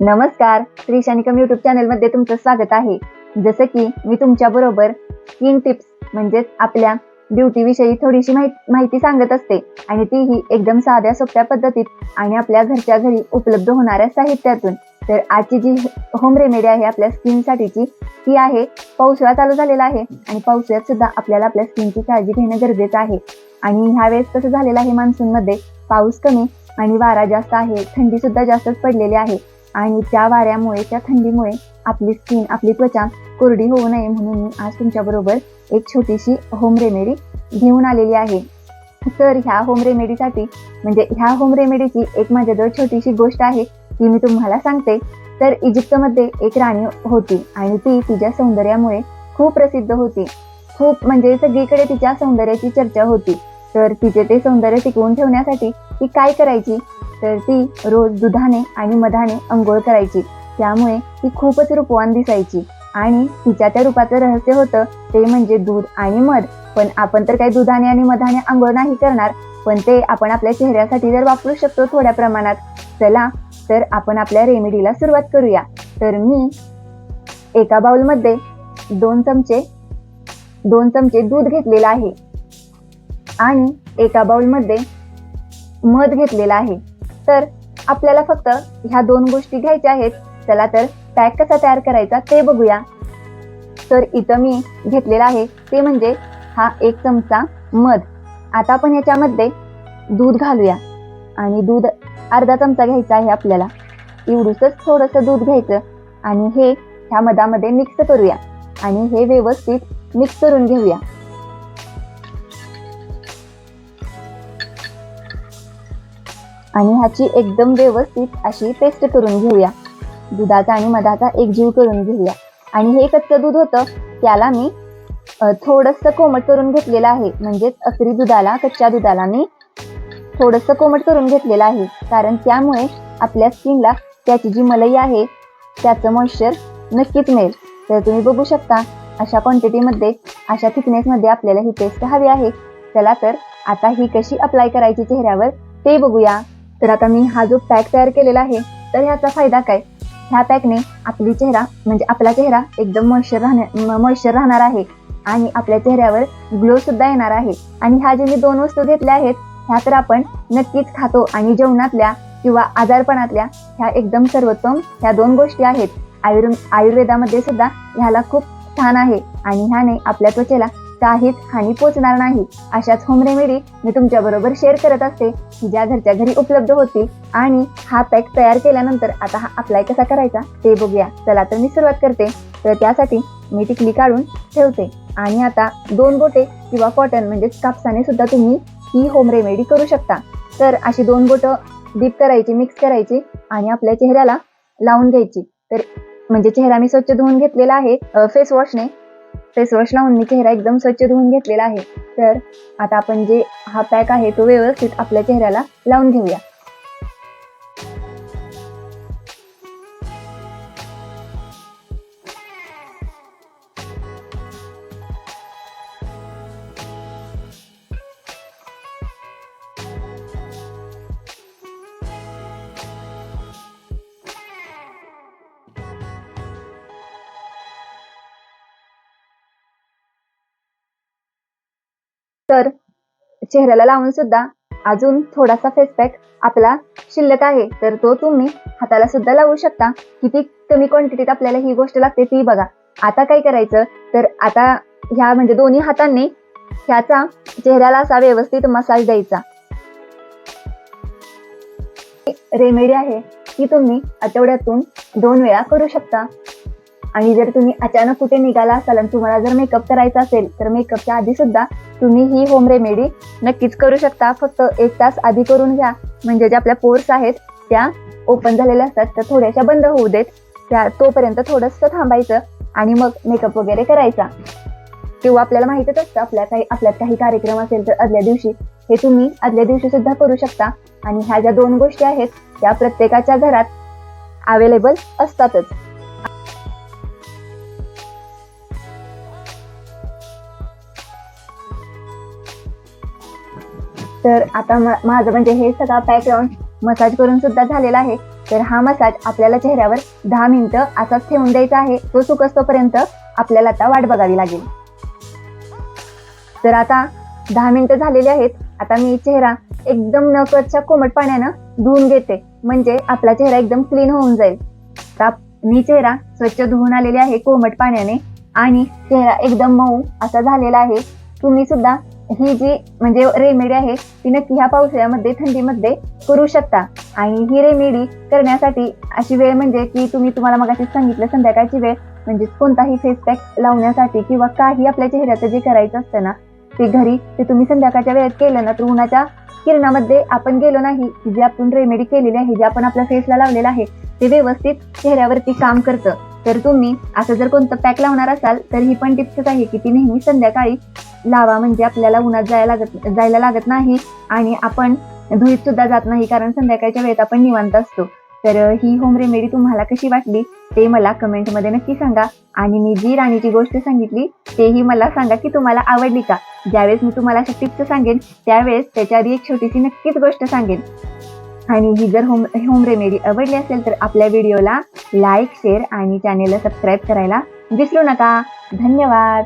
नमस्कार श्री शनिकम युट्यूब चॅनलमध्ये तुमचं स्वागत आहे. जसं की मी तुमच्या बरोबर स्किन टिप्स म्हणजेच आपल्या ब्युटी विषयी थोडीशी माहिती माहिती सांगत असते. आणि तीही एकदम साध्या सोप्या पद्धतीत आणि आपल्या घरच्या घरी उपलब्ध होणाऱ्या साहित्यातून. तर आजची जी होम रेमेडी आहे आपल्या स्किनसाठीची ती आहे पावसाळा चालू झालेला आहे. आणि पावसाळ्यात सुद्धा आपल्याला आपल्या स्किनची काळजी घेणं गरजेचं आहे. आणि ह्यावेळेस कसं झालेलं आहे मान्सूनमध्ये पाऊस कमी आणि वारा जास्त आहे थंडी सुद्धा जास्तच पडलेली आहे. आणि त्या वाऱ्यामुळे त्या थंडीमुळे आपली स्किन आपली त्वचा कोरडी होऊ नये म्हणून मी आज तुमच्याबरोबर एक छोटीशी होम रेमेडी घेऊन आलेली आहे. तर ह्या होम रेमेडीसाठी म्हणजे ह्या होम रेमेडीची एक माझ्याजवळ छोटीशी गोष्ट आहे ती मी तुम्हाला सांगते. तर इजिप्तमध्ये एक राणी होती आणि ती तिच्या सौंदर्यामुळे खूप प्रसिद्ध होती. खूप म्हणजे सगळीकडे तिच्या सौंदर्याची चर्चा होती. तर तिचे ते सौंदर्य टिकवून ठेवण्यासाठी ती काय करायची? तर ती रोज दुधाने आणि मधाने अंघोळ करायची. त्यामुळे ती खूपच रूपवान दिसायची. आणि तिच्या त्या रूपाचं रहस्य होतं ते म्हणजे दूध आणि मध. पण आपण तर काही दुधाने आणि मधाने आंघोळ नाही करणार पण ते आपण आपल्या चेहऱ्यासाठी जर वापरू शकतो थोड्या प्रमाणात चला तर आपण आपल्या रेमेडीला सुरुवात करूया. तर मी एका बाउलमध्ये दोन चमचे दोन चमचे दूध घेतलेलं आहे. आणि एका बाउलमध्ये मध घेतलेला आहे. तर आपल्याला फक्त ह्या दोन गोष्टी घ्यायच्या आहेत. चला तर पॅक कसा तयार करायचा ते बघूया. तर इथं मी घेतलेला आहे ते म्हणजे हा एक चमचा मध. आता आपण याच्यामध्ये दूध घालूया. आणि दूध अर्धा चमचा घ्यायचा आहे आपल्याला. एवढूसच थोडंसं दूध घ्यायचं. आणि हे ह्या मधामध्ये मिक्स करूया. आणि हे व्यवस्थित मिक्स करून घेऊया. आणि ह्याची एकदम व्यवस्थित अशी पेस्ट करून घेऊया. दुधाचा आणि मधाचा एकजीव करून घेऊया. आणि हे कच्चं दूध होतं त्याला मी थोडंसं कोमट करून घेतलेलं आहे. म्हणजेच असरी दुधाला कच्च्या दुधाला मी थोडंसं कोमट करून घेतलेलं आहे. कारण त्यामुळे आपल्या स्किनला त्याची जी मलई आहे त्याचं मॉइश्चर नक्कीच मिळेल. तर तुम्ही बघू शकता अशा क्वांटिटीमध्ये अशा थिकनेसमध्ये आपल्याला ही पेस्ट हवी आहे. चला तर आता ही कशी अप्लाय करायची चेहऱ्यावर ते बघूया. तर आता मी हा जो पॅक तयार केलेला आहे तर ह्याचा फायदा काय? ह्या पॅकने आपली चेहरा म्हणजे आपला चेहरा एकदम मॉइश्चर राहण्या मॉइश्चर राहणार आहे आणि आपल्या चेहऱ्यावर ग्लो सुद्धा येणार आहे. आणि ह्या जे मी दोन वस्तू घेतल्या आहेत ह्या तर आपण नक्कीच खातो आणि जेवणातल्या किंवा आजारपणातल्या ह्या एकदम सर्वोत्तम ह्या दोन गोष्टी आहेत. आयुर् आयुर्वेदामध्ये सुद्धा ह्याला खूप छान आहे आणि ह्याने आपल्या त्वचेला काहीच हानी पोचणार नाही. अशाच होम रेमेडी मी तुमच्या बरोबर शेअर करत असते की ज्या घरच्या घरी उपलब्ध होतील. आणि हा पॅक तयार केल्यानंतर आता हा अप्लाय कसा करायचा ते बघूया. चला तर मी सुरुवात करते. तर त्यासाठी मी टिकली काढून ठेवते. आणि आता दोन गोटे किंवा कॉटन म्हणजेच कापसाने सुद्धा तुम्ही ही होम रेमेडी करू शकता. तर अशी दोन बोटं डीप करायची मिक्स करायची आणि आपल्या चेहऱ्याला लावून घ्यायची. तर म्हणजे चेहरा मी स्वच्छ धुवून घेतलेला आहे फेस वॉशने फेस वॉश लावून मी चेहरा एकदम स्वच्छ धुवून घेतलेला आहे. तर आता आपण जे हा पॅक आहे तो व्यवस्थित आपल्या चेहऱ्याला लावून घेऊया. तर चेहऱ्याला लावून सुद्धा अजून थोडासा फेस पॅक आपला शिल्लक आहे. तर तो तुम्ही हाताला सुद्धा लावू शकता. किती कमी क्वांटिटीत आपल्याला ही गोष्ट लागते ती बघा. आता काय करायचं? तर आता ह्या म्हणजे दोन्ही हातांनी ह्याचा चेहऱ्याला असा व्यवस्थित मसाज द्यायचा. रेमेडी आहे. ती तुम्ही आठवड्यातून दोन वेळा करू शकता. आणि जर तुम्ही अचानक कुठे निघाला असाल आणि तुम्हाला जर मेकअप करायचा असेल तर मेकअपच्या आधी सुद्धा तुम्ही ही होम रेमेडी नक्कीच करू शकता. फक्त एक तास आधी करून घ्या. म्हणजे ज्या आपल्या पोर्स आहेत त्या ओपन झालेल्या असतात त्या थोड्याशा बंद होऊ देत. त्या तोपर्यंत थोडंसं थांबायचं आणि मग मेकअप वगैरे करायचा. किंवा आपल्याला माहितच असतं आपल्या काही आपल्यात काही कार्यक्रम असेल तर आदल्या दिवशी हे तुम्ही आदल्या दिवशी सुद्धा करू शकता. आणि ह्या ज्या दोन गोष्टी आहेत त्या प्रत्येकाच्या घरात अवेलेबल असतातच. तर आता माझं म्हणजे हे सगळा पॅक मसाज करून सुद्धा झालेला आहे. तर हा मसाज आपल्याला चेहऱ्यावर दहा मिनिटं असाच ठेवून द्यायचा आहे. तो सुकस्तोपर्यंत आपल्याला आता वाट बघावी लागेल. तर आता दहा मिनिटं झालेली आहेत. आता मी चेहरा एकदम नकळतच्या कोमट पाण्यानं धुवून घेते. म्हणजे आपला चेहरा एकदम क्लीन होऊन जाईल. आता मी चेहरा स्वच्छ धुवून आलेले आहे कोमट पाण्याने आणि चेहरा एकदम मऊ असा झालेला आहे. तुम्ही सुद्धा ही जी म्हणजे रेमेडी आहे ती नक्की ह्या पावसाळ्यामध्ये थंडीमध्ये करू शकता. आणि ही रेमेडी करण्यासाठी अशी वेळ म्हणजे की तुम्ही तुम्हाला मगाशी सांगितलं संध्याकाळची वेळ म्हणजे कोणताही फेस पॅक लावण्यासाठी किंवा काही आपल्या चेहऱ्याचं जे करायचं असतं ना ते घरी ते तुम्ही संध्याकाळच्या वेळेत केलं ना तर उन्हाच्या किरणामध्ये आपण गेलो नाही की जे आपण रेमेडी केलेली आहे जे आपण आपल्या फेसला लावलेलं आहे ते व्यवस्थित चेहऱ्यावरती काम करतं. तर तुम्ही असं जर कोणतं पॅक लावणार असाल तर ही पण टिप्सच आहे की ती नेहमी संध्याकाळी लावा म्हणजे आपल्याला उन्हात जायला लागत जायला लागत नाही आणि आपण धुळीत सुद्धा जात नाही कारण संध्याकाळच्या वेळेत आपण निवांत असतो. तर ही होम रेमेडी तुम्हाला कशी वाटली ते मला कमेंटमध्ये नक्की सांगा. आणि मी जी राणीची गोष्ट सांगितली तेही मला सांगा की तुम्हाला आवडली का. ज्यावेळेस मी तुम्हाला अशा टिप्स सांगेन त्यावेळेस त्याच्या आधी एक छोटीशी नक्कीच गोष्ट सांगेन. आणि ही जर होम होम रेमेडी आवडली असेल तर आपल्या व्हिडिओला लाईक शेअर आणि चॅनेलला सबस्क्राईब करायला विसरू नका. धन्यवाद!